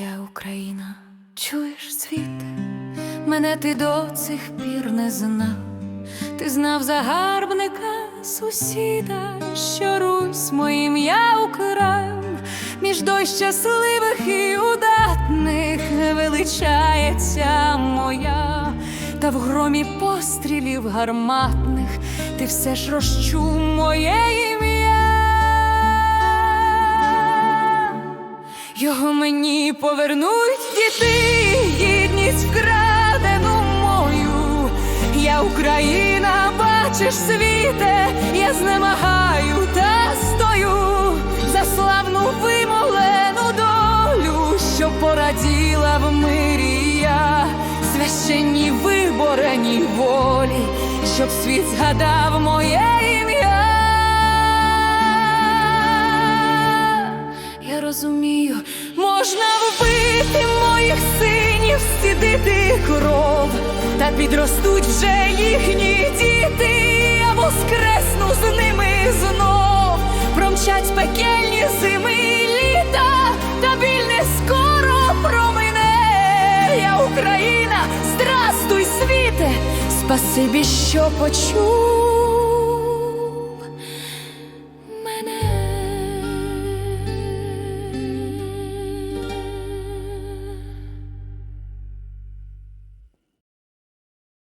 Я Україна, чуєш світ, мене ти до цих пір не знав. Ти знав загарбника сусіда, що Русь моїм я украв, між дой щасливих і удатних величається моя, та в громі пострілів гарматних ти все ж розчув моє ім'я. Його мені повернуть діти, гідність вкрадену мою. Я Україна, бачиш світе, я знемагаю та стою за славну вимолену долю, що пораділа в мирі я, священні виборені волі, щоб світ згадав моє синів, стідити кров, та підростуть вже їхні діти, я воскресну з ними знов, промчать пекельні зими літа, та біль не скоро промине. Я Україна, здрастуй, світе, спасибі, що почув.